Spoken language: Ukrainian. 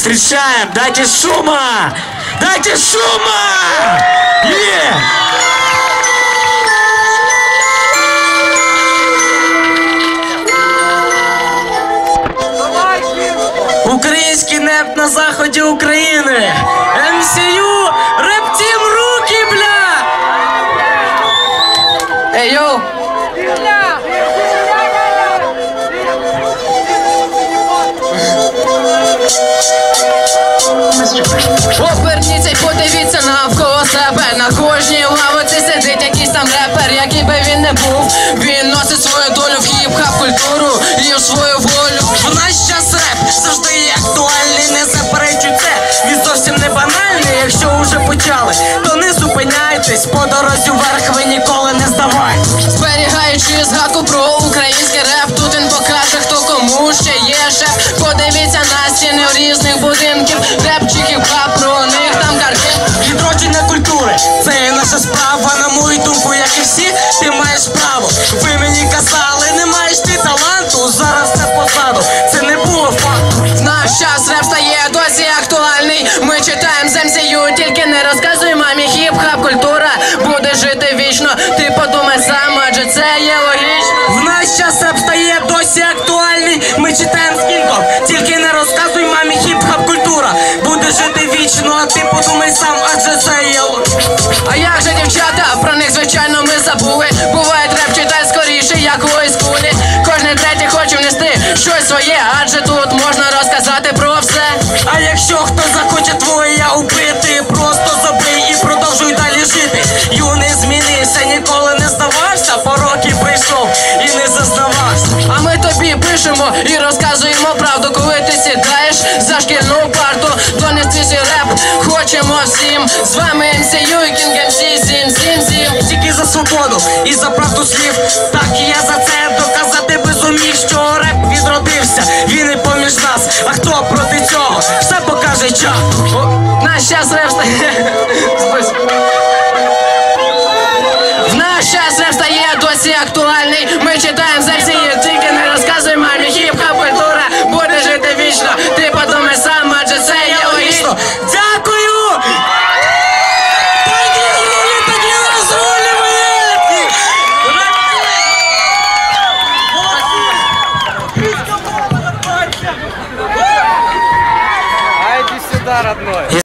Встречаем! Дайте шума! Дайте шума! Yeah! Український неп на заході України! МСЮ! Який би він не був Він носить свою долю в хіп-хап культуру і в свою волю В наш час реп завжди є актуальний, не заперечуй це. Він зовсім не банальний, якщо уже почали, то не зупиняйтесь, по не розказуй мамі хіп-хап культура буде жити вічно. Ти подумай сам, адже це є логічно. В наш час реп стає досі актуальний. Ми читаємо з кінком. Тільки не розказуй мамі хіп-хап культура. Буде жити вічно, а ти подумай сам, адже це є. л- А як же дівчата? Про них звичайно ми забули. Буває треп читай скоріше, як у іскулі. Кожне третє хоче внести щось своє, адже тут можна розказати про все. А якщо хто захоче твоє убити, просто не зазнавався. А ми тобі пишемо і розказуємо правду, коли ти сідаєш за шкільну парту, донести свій реп хочемо всім. З вами і King MC, зім, зім, зім. Тільки за свободу і за правду слів. Так і я за це доказати би зумів, що реп відродився. Він і поміж нас. А хто проти цього? Все покаже час. О, Наш час реп стає. Спось. Мы читаем за реп